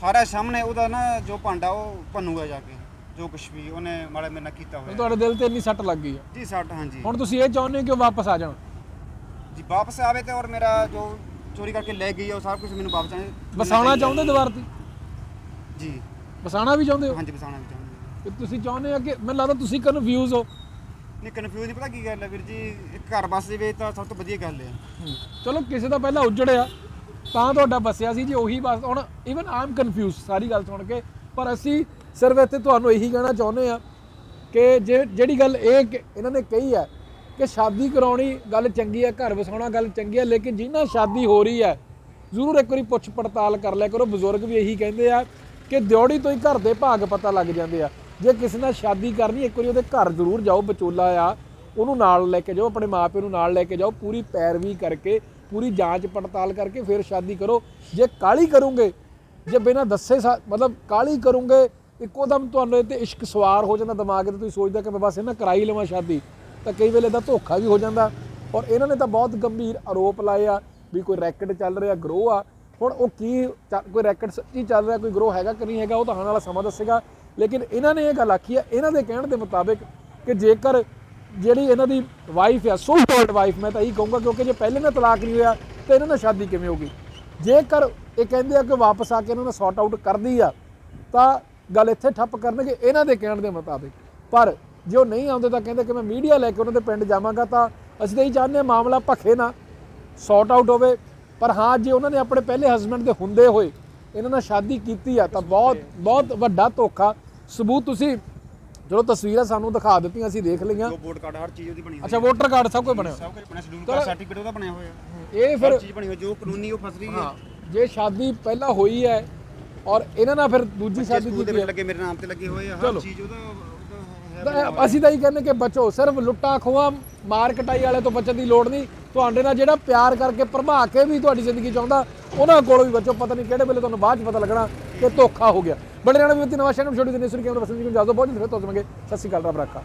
ਸਾਰਾ ਸਾਹਮਣੇ ਉਹਦਾ ਨਾ ਜੋ ਭਾਂਡਾ ਉਹ ਭੰਨੂਗਾ ਜਾ ਕੇ। ਜੋ ਕੁਛ ਵੀ ਉਹਨੇ ਮਾੜਾ ਮੇਰੇ ਨਾਲ ਕੀਤਾ ਹੋਇਆ। ਤੁਹਾਡੇ ਦਿਲ ਤੇ ਇੰਨੀ ਸੱਟ ਲੱਗ ਗਈ ਆ? ਜੀ ਸੱਟ ਹਾਂਜੀ। ਹੁਣ ਤੁਸੀਂ ਇਹ ਚਾਹੁੰਦੇ ਹੋ ਕਿ ਉਹ ਵਾਪਸ ਆ ਜਾਣ? ਜੀ ਵਾਪਸ ਆਵੇ ਤੇ ਔਰ ਮੇਰਾ ਜੋ ਚੋਰੀ ਕਰਕੇ ਲੈ ਗਈ ਹੈ ਉਹ ਸਾਰਾ ਕੁਝ ਮੈਨੂੰ ਵਾਪਸ ਆਏ ਵਸਾਉਣਾ ਚਾਹੁੰਦੇ ਦੁਬਾਰਾ ਤੇ ਜੀ। ਵਸਾਉਣਾ ਵੀ ਚਾਹੁੰਦੇ ਹੋ? ਹਾਂਜੀ ਵਸਾਉਣਾ ਵੀ ਚਾਹੁੰਦੇ ਤੇ ਤੁਸੀਂ ਚਾਹੁੰਦੇ ਹੋ ਕਿ ਮੈਨੂੰ ਲੱਗਦਾ ਤੁਸੀਂ ਕਨਫਿਊਜ਼ ਹੋ। ਨਹੀਂ ਕਨਫਿਊਜ਼ ਨਹੀਂ ਪਤਾ ਕੀ ਗੱਲ ਹੈ ਵੀਰ ਜੀ। ਇੱਕ ਘਰ ਬਸ ਜਾਵੇ ਤਾਂ ਸਭ ਤੋਂ ਵਧੀਆ ਗੱਲ ਹੈ। ਚਲੋ ਕਿਸੇ ਦਾ ਪਹਿਲਾਂ ਉੱਜੜਿਆ ਤਾਂ ਤੁਹਾਡਾ ਬਸਿਆ ਸੀ ਜੀ ਉਹੀ ਬਸ। ਹੁਣ ਇਵਨ ਆਮ ਕਨਫਿਊਜ਼ ਸਾਰੀ ਗੱਲ ਸੁਣ ਕੇ। ਪਰ ਅਸੀਂ ਸਿਰਫ ਇੱਥੇ ਤੁਹਾਨੂੰ ਇਹੀ ਕਹਿਣਾ ਚਾਹੁੰਦੇ ਆ ਕਿ ਜੇ ਜਿਹੜੀ ਗੱਲ ਇਹ ਕਿ ਇਹਨਾਂ ਨੇ ਕਹੀ ਹੈ ਕਿ ਸ਼ਾਦੀ ਕਰਾਉਣੀ ਗੱਲ ਚੰਗੀ ਹੈ ਘਰ ਵਸਾਉਣਾ ਗੱਲ ਚੰਗੀ ਹੈ ਲੇਕਿਨ ਜਿਨ੍ਹਾਂ ਸ਼ਾਦੀ ਹੋ ਰਹੀ ਹੈ ਜ਼ਰੂਰ ਇੱਕ ਵਾਰੀ ਪੁੱਛ ਪੜਤਾਲ ਕਰ ਲਿਆ ਕਰੋ। ਬਜ਼ੁਰਗ ਵੀ ਇਹੀ ਕਹਿੰਦੇ ਆ ਕਿ ਦਿਉੜੀ ਤੋਂ ਹੀ ਘਰ ਦੇ ਭਾਗ ਪਤਾ ਲੱਗ ਜਾਂਦੇ ਆ। ਜੇ ਕਿਸੇ ਨਾਲ ਸ਼ਾਦੀ ਕਰਨੀ, ਇੱਕ ਵਾਰੀ ਉਹਦੇ ਘਰ ਜ਼ਰੂਰ ਜਾਓ, ਵਿਚੋਲਾ ਆ। ਉਹਨੂੰ ਨਾਲ ਲੈ ਕੇ ਜਾਓ, ਆਪਣੇ ਮਾਪਿਆਂ ਨੂੰ ਨਾਲ ਲੈ ਕੇ ਜਾਓ, ਪੂਰੀ ਪੈਰਵੀ ਕਰਕੇ, ਪੂਰੀ ਜਾਂਚ ਪੜਤਾਲ ਕਰਕੇ ਫਿਰ ਸ਼ਾਦੀ ਕਰੋ। ਜੇ ਕਾਲੀ ਕਰੋਗੇ, ਜੇ ਬਿਨਾਂ ਦੱਸੇ ਸਾ- ਮਤਲਬ ਕਾਲੀ ਕਰੋਗੇ, ਇੱਕੋ ਦਮ ਤੁਹਾਨੂੰ ਇਹ ਤੇ ਇਸ਼ਕ ਸਵਾਰ ਹੋ ਜਾਂਦਾ ਦਿਮਾਗ ਤੇ। ਤੁਸੀਂ ਸੋਚਦਾ ਕਿ ਮੈਂ ਬਸ ਇਹਨਾਂ ਕਰਾਈ ਲਵਾਂ ਸ਼ਾਦੀ, ਤਾਂ ਕਈ ਵੇਲੇ ਦਾ ਧੋਖਾ ਵੀ ਹੋ ਜਾਂਦਾ। ਔਰ ਇਹਨਾਂ ਨੇ ਤਾਂ ਬਹੁਤ ਗੰਭੀਰ ਆਰੋਪ ਲਾਏ ਆ ਵੀ ਕੋਈ ਰੈਕਟ ਚੱਲ ਰਿਹਾ ਗਰੋਹ ਆ। ਹੁਣ ਉਹ ਕੀ ਚੱਲ- ਕੋਈ ਰੈਕਟ ਸੱਚੀ ਚੱਲ ਰਿਹਾ, ਕੋਈ ਗਰੋਹ ਹੈਗਾ ਕਿ ਨਹੀਂ ਹੈਗਾ, ਉਹ ਤਾਂ ਆਉਣ ਵਾਲਾ ਸਮਾਂ ਦੱਸੇਗਾ। ਲੇਕਿਨ ਇਹਨਾਂ ਨੇ ਇਹ ਗੱਲ ਆਖੀ ਹੈ, ਇਹਨਾਂ ਦੇ ਕਹਿਣ ਦੇ ਮੁਤਾਬਿਕ ਕਿ ਜੇਕਰ ਜਿਹੜੀ ਇਹਨਾਂ ਦੀ ਵਾਈਫ ਆ ਸੋ ਕਾਲਡ ਵਾਈਫ ਮੈਂ ਤਾਂ ਇਹੀ ਕਹੂੰਗਾ, ਕਿਉਂਕਿ ਜੇ ਪਹਿਲੇ ਨਾਲ ਤਲਾਕ ਨਹੀਂ ਹੋਇਆ, ਤਾਂ ਇਹਨਾਂ ਨਾਲ ਸ਼ਾਦੀ ਕਿਵੇਂ ਹੋਗੀ ਜੇਕਰ ਇਹ ਕਹਿੰਦੇ ਆ ਕਿ ਵਾਪਸ ਆ ਕੇ ਇਹਨਾਂ ਨਾਲ ਸੌਟ ਆਊਟ ਕਰਦੀ ਆ, ਤਾਂ ਗੱਲ ਇੱਥੇ ਠੱਪ ਕਰਨਗੇ ਇਹਨਾਂ ਦੇ ਕਹਿਣ ਦੇ ਮੁਤਾਬਿਕ। ਪਰ ਜੇ ਉਹ ਨਹੀਂ ਆਉਂਦੇ ਤਾਂ ਕਹਿੰਦੇ ਕਿ ਮੈਂ ਮੀਡੀਆ ਲੈ ਕੇ ਉਹਨਾਂ ਦੇ ਪਿੰਡ ਜਾਵਾਂਗਾ, ਤਾਂ ਅਸੀਂ ਤਾਂ ਇਹ ਚਾਹੁੰਦੇ ਹਾਂ ਮਾਮਲਾ ਭਖੇ ਨਾ ਸੌਟ ਆਊਟ ਹੋਵੇ ਪਰ ਹਾਂ ਜੇ ਉਹਨਾਂ ਨੇ ਆਪਣੇ ਪਹਿਲੇ ਹਸਬੰਡ ਦੇ ਹੁੰਦੇ ਹੋਏ ਇਹਨਾਂ ਨਾਲ ਸ਼ਾਦੀ ਕੀਤੀ ਆ ਤਾਂ ਬਹੁਤ ਬਹੁਤ ਵੱਡਾ ਧੋਖਾ। ਸਬੂਤ ਤੁਸੀਂ ਜਦੋਂ ਤਸਵੀਰਾਂ ਸਾਨੂੰ ਦਿਖਾ ਦਿੱਤੀਆਂ ਅਸੀਂ ਦੇਖ ਲਈਆਂ। ਜੋ ਵੋਟ ਕਾਰਡ ਹਰ ਚੀਜ਼ ਉਹਦੀ ਬਣੀ ਹੋਈ ਅੱਛਾ ਵੋਟਰ ਕਾਰਡ ਸਭ ਕੁਝ ਬਣਿਆ ਸਭ ਕੁਝ ਬਣਿਆ ਸ਼ਡਿਊਲ ਕਾਸਟ ਸਰਟੀਫਿਕੇਟ ਉਹਦਾ ਬਣਿਆ ਹੋਇਆ। ਇਹ ਫਿਰ ਹਰ ਚੀਜ਼ ਬਣੀ ਹੋਈ ਜੋ ਕਾਨੂੰਨੀ ਉਹ ਫਸ ਰਹੀ ਹੈ ਹਾਂ ਜੇ ਸ਼ਾਦੀ ਪਹਿਲਾਂ ਹੋਈ ਹੈ ਔਰ ਇਹਨਾਂ ਨਾਲ ਫਿਰ ਦੂਜੀ ਸ਼ਾਦੀ ਕੀਤੀ ਹੈ। ਲੱਗੇ ਮੇਰੇ ਨਾਮ ਤੇ ਲੱਗੇ ਹੋਏ ਆ ਹਰ। ਚੀਜ਼ ਉਹਦਾ ਅਸੀਂ ਤਾਂ ਹੀ ਕਹਿੰਦੇ ਕਿ ਬਚੋ ਸਿਰਫ ਲੁੱਟਾਂ ਖੋਹਾਂ ਮਾਰ ਕਟਾਈ ਵਾਲੇ ਤੋਂ ਬਚਣ ਦੀ ਲੋੜ ਨਹੀਂ। ਤੁਹਾਡੇ ਨਾਲ ਜਿਹੜਾ ਪਿਆਰ ਕਰਕੇ ਭਰਮਾ ਕੇ ਵੀ ਤੁਹਾਡੀ ਜ਼ਿੰਦਗੀ ਚਾਹੁੰਦਾ ਉਹਨਾਂ ਕੋਲੋਂ ਵੀ ਬੱਚੋ ਪਤਾ ਨਹੀਂ ਕਿਹੜੇ ਵੇਲੇ ਤੁਹਾਨੂੰ ਬਾਅਦ ਚ ਪਤਾ ਲੱਗਣਾ ਕਿ ਧੋਖਾ ਹੋ ਗਿਆ। ਬੜੇ ਨਾਲ ਵੀ ਨਵਾਂ ਸ਼ਹਿਰ ਨੂੰ ਛੋਟੀ ਜਿਹੀ ਨਿਸਰ ਕੈਮਰਾ ਬਸੰਤ ਜੀ ਨੂੰ ਜਾਦੋ ਬਹੁਤ ਜ਼ਿਆਦਾ ਫਿਰ ਤੋਂ ਸਤਿ ਸ਼੍ਰੀ ਅਕਾਲ, ਰੱਬ ਰੱਖਾ।